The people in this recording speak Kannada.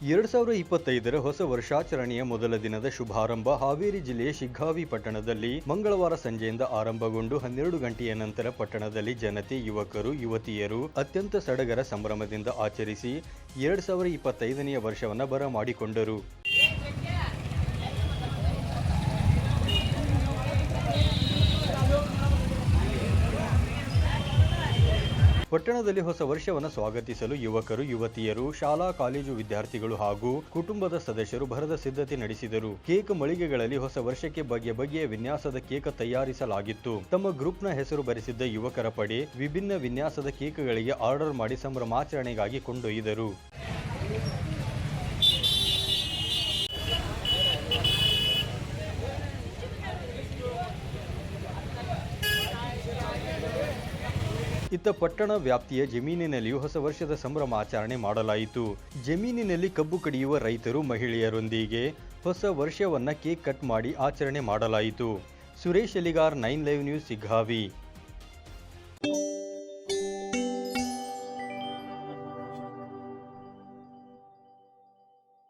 ಎರಡ್ ಸಾವಿರದ ಇಪ್ಪತ್ತೈದರ ಹೊಸ ವರ್ಷಾಚರಣೆಯ ಮೊದಲ ದಿನದ ಶುಭಾರಂಭ ಹಾವೇರಿ ಜಿಲ್ಲೆಯ ಶಿಗ್ಗಾವಿ ಪಟ್ಟಣದಲ್ಲಿ ಮಂಗಳವಾರ ಸಂಜೆಯಿಂದ ಆರಂಭಗೊಂಡು ಹನ್ನೆರಡು ಗಂಟೆಯ ನಂತರ ಪಟ್ಟಣದಲ್ಲಿ ಜನತೆ, ಯುವಕರು, ಯುವತಿಯರು ಅತ್ಯಂತ ಸಡಗರ ಸಂಭ್ರಮದಿಂದ ಆಚರಿಸಿ ಎರಡು ಸಾವಿರದ ಇಪ್ಪತ್ತೈದನೆಯ ವರ್ಷವನ್ನು ಬರಮಾಡಿಕೊಂಡರು. ಪಟ್ಟಣದಲ್ಲಿ ಹೊಸ ವರ್ಷವನ್ನು ಸ್ವಾಗತಿಸಲು ಯುವಕರು, ಯುವತಿಯರು, ಶಾಲಾ, ಕಾಲೇಜು ವಿದ್ಯಾರ್ಥಿಗಳು ಹಾಗೂ ಕುಟುಂಬದ ಸದಸ್ಯರು ಭರದ ಸಿದ್ಧತೆ ನಡೆಸಿದರು. ಕೇಕ್ ಮಳಿಗೆಗಳಲ್ಲಿ ಹೊಸ ವರ್ಷಕ್ಕೆ ಬಗೆ ಬಗೆಯ ವಿನ್ಯಾಸದ ಕೇಕ್ ತಯಾರಿಸಲಾಗಿತ್ತು. ತಮ್ಮ ಗ್ರೂಪ್ನ ಹೆಸರು ಬರೆಸಿದ್ದ ಯುವಕರ ಪಡೆ ವಿಭಿನ್ನ ವಿನ್ಯಾಸದ ಕೇಕ್ಗಳಿಗೆ ಆರ್ಡರ್ ಮಾಡಿ ಸಂಭ್ರಮಾಚರಣೆಗಾಗಿ ಕೊಂಡೊಯ್ದರು. ಇತ್ತ ಪಟ್ಟಣ ವ್ಯಾಪ್ತಿಯ ಜಮೀನಿನಲ್ಲಿಯೂ ಹೊಸ ವರ್ಷದ ಸಂಭ್ರಮ ಆಚರಣೆ ಮಾಡಲಾಯಿತು. ಜಮೀನಿನಲ್ಲಿ ಕಬ್ಬು ಕಡಿಯುವ ರೈತರು ಮಹಿಳೆಯರೊಂದಿಗೆ ಹೊಸ ವರ್ಷವನ್ನ ಕೇಕ್ ಕಟ್ ಮಾಡಿ ಆಚರಣೆ ಮಾಡಲಾಯಿತು. Suresh Aligar nine live news, Siggavi.